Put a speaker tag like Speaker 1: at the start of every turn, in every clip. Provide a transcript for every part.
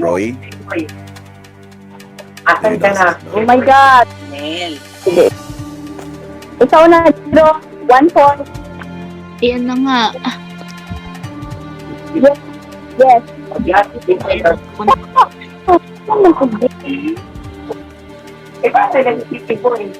Speaker 1: Roy?
Speaker 2: Asan ka na?
Speaker 3: Oh my God.
Speaker 2: Nel.
Speaker 3: Sige. Ikaw na, zero. One point.
Speaker 4: Ayan na nga.
Speaker 3: Yes. Yes. Din?
Speaker 2: Eh, bakit nag-isipin ko eh?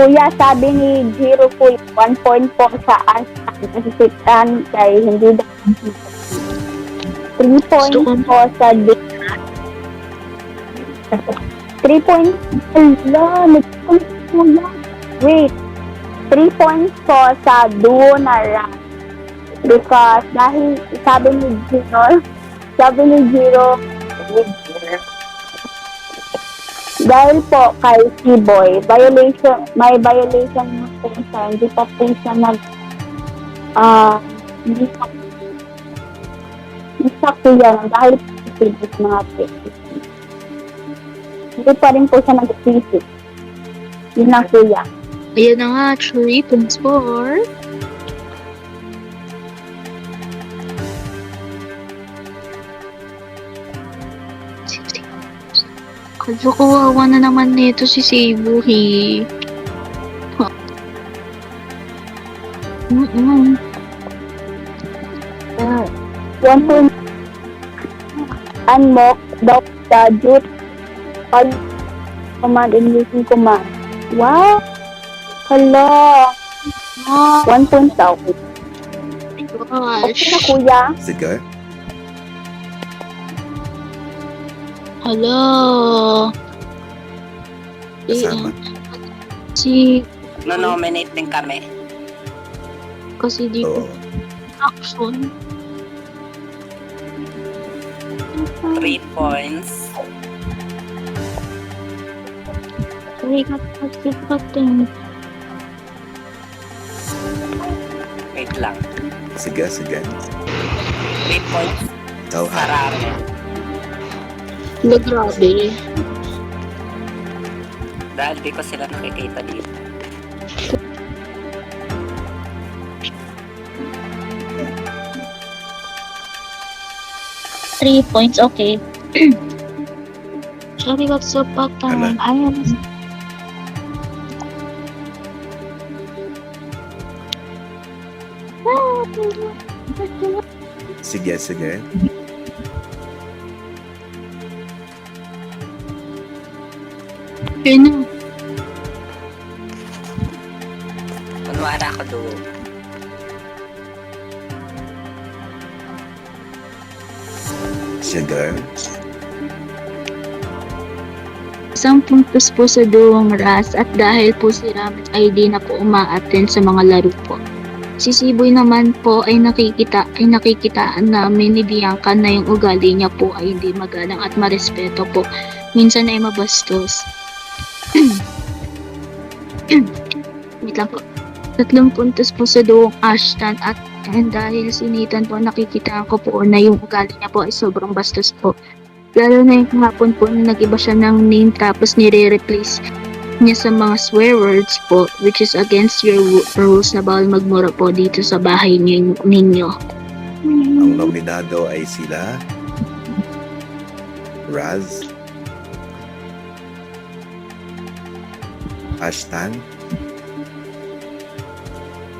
Speaker 3: Kuya, sabi ni Zero po, one point po sa us. Nasisitan kay hindi
Speaker 4: ko-
Speaker 3: po sa di- Three points. Ala, nag- kuya. Wait. Three points po sa duo na rank. Because dahil sabi ni Zero, sabi ni Zero, dahil po kay T-Boy, violation, may violation na po siya, hindi pa po siya nag, ah, hindi pa, kuya lang, dahil po previous mga cases. Hindi pa rin po siya nag-visit. Yun lang kuya.
Speaker 4: Ayan na nga, 3 points for... Kalo kawawa na naman nito si Seibuhi. Ha. Mm-mm.
Speaker 3: Uh, one point, unlock the gadget, pag command and using command. Wow! Hala!
Speaker 4: Oh
Speaker 3: One point daw.
Speaker 4: my gosh.
Speaker 3: Okay na kuya.
Speaker 1: Sige.
Speaker 4: Hello. Si,
Speaker 1: Kasama.
Speaker 4: si,
Speaker 2: No-nominate din kami.
Speaker 4: kasi di ko
Speaker 1: Oo.
Speaker 4: action.
Speaker 2: Three points.
Speaker 4: Sorry, kapag
Speaker 2: Wait lang.
Speaker 1: Sige, sige.
Speaker 2: Three points.
Speaker 1: Ikaw ha.
Speaker 2: Sarami.
Speaker 4: Na grabe.
Speaker 2: Dahil di ko sila nakikita dito.
Speaker 4: Three points, okay. Sorry, what's up, Patang? Ayan.
Speaker 1: Sige, sige.
Speaker 4: Na.
Speaker 2: Kunwara ako doon.
Speaker 1: Sige.
Speaker 4: Isang puntos po sa duwang ras at dahil po si Ramet ay di na po umaattend sa mga laro po. Si Siboy naman po ay nakikita ay nakikitaan namin ni Bianca na yung ugali niya po ay hindi magalang at marespeto po. Minsan ay mabastos. Wait lang po. Tatlong puntos po sa duwang Ashton at and dahil sinitan po nakikita ko po na yung ugali niya po ay sobrang bastos po. Lalo na yung kahapon po na nag-iba siya ng name tapos nire-replace niya sa mga swear words po which is against your ru- rules na bawal magmura po dito sa bahay ninyo. ninyo.
Speaker 1: Ang nominado ay sila Raz Ashtan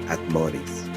Speaker 1: at Morris.